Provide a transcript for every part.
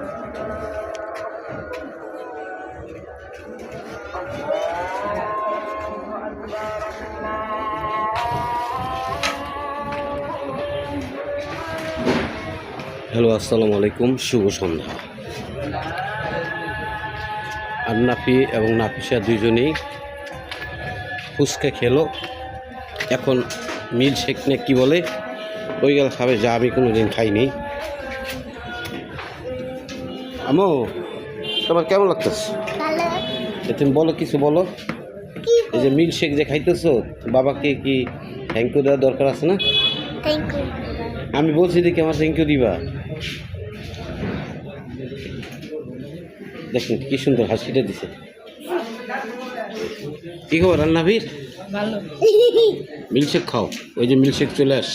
Hello, আসসালামু আলাইকুম, শুভ সন্ধ্যা। আর নাফি এবং নাফিসা দুইজনেই ফুচকা খেলো। এখন মিল শেখ নে কী বলে, ওই গেল খাবে, যা আমি কোনো দিন খাইনি। আমো তোমার কেমন লাগতেছে? তুমি বলো কিছু বলো। এই যে মিল শেক যে খাইতেছো বাবাকে কি থ্যাংক ইউ দেওয়ার দরকার আছে না? থ্যাংক ইউ আমি বলছি দেখি আমার থ্যাংক ইউ দিবা? দেখুন কি সুন্দর হাসিটা দিছে। কি খবর রান্নাভির ভালো। মিল্কশেক খাও ওই যে মিল্কশেক চলে আস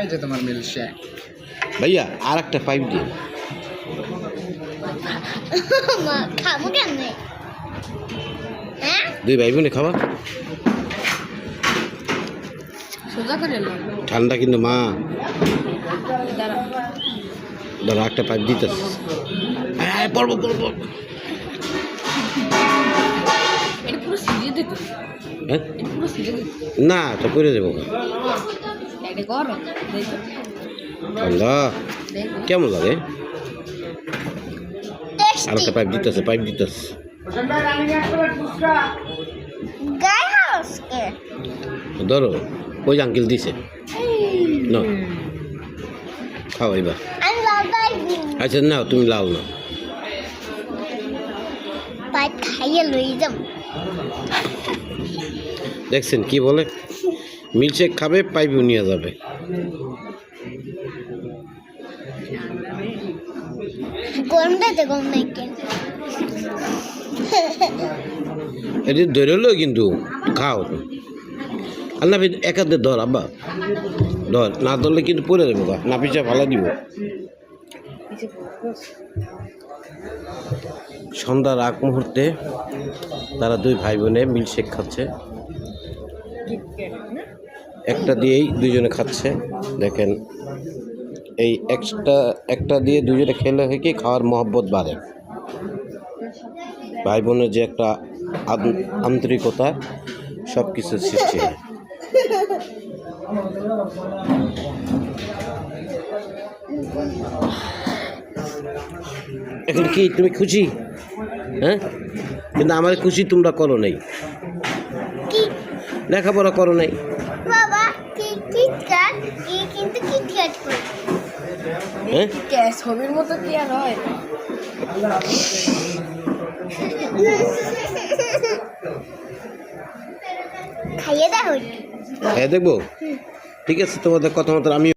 এই যে তোমার মিল শেক। ভাইয়া আর একটা পাইপ মা খাব হ্যাঁ? দুই ভাই বোনে খাবা ঠান্ডা কিন্তু মা। দাঁড়া। দাদা একটা পাইপ দিতেছ। পড়ব পড়ব। এটা পুরো সিজে দিত। হ্যাঁ? দিত। না তো করে দেবো ঠান্ডা। কেমন লাগে? আর একটা পাইপ দিতেছে পাইপ দিতেছে ধরো ওই আঙ্কেল দিছে। না খাও এবার আচ্ছা না তুমি লাল না পাইপ দেখছেন কি বলে? মিল্কশেক খাবে পাইপও নিয়ে যাবে। গরম দিতে গরম ধরে কিন্তু, খাও। আর না এক হাতে ধর, আব্বা। ধর, না ধরলে কিন্তু পরে দেবো না পিছা ভালো দিব। সন্ধ্যার আগ মুহূর্তে তারা দুই ভাই বোনে মিল্কশেক খাচ্ছে। একটা দিয়েই দুজনে খাচ্ছে, দেখেন। এই একটা একটা দিয়ে দুজনে খেলে হয় কি খাওয়ার মহব্বত বাড়ে। ভাই বোনের যে একটা আন্তরিকতা সব কিছু সৃষ্টি হয়। এখন কি তুমি খুশি? হ্যাঁ? কিন্তু আমার খুশি তোমরা করো নাই। লেখাপড়া করো নাই। বাবা কি কিন্তু কিটক্যাট করে? হ্যাঁ কে ছবির মতো কি আর হয়। খাইয়ে দাও। খাইয়ে দেখব? ঠিক আছে তোমাদের কথা মতো আমি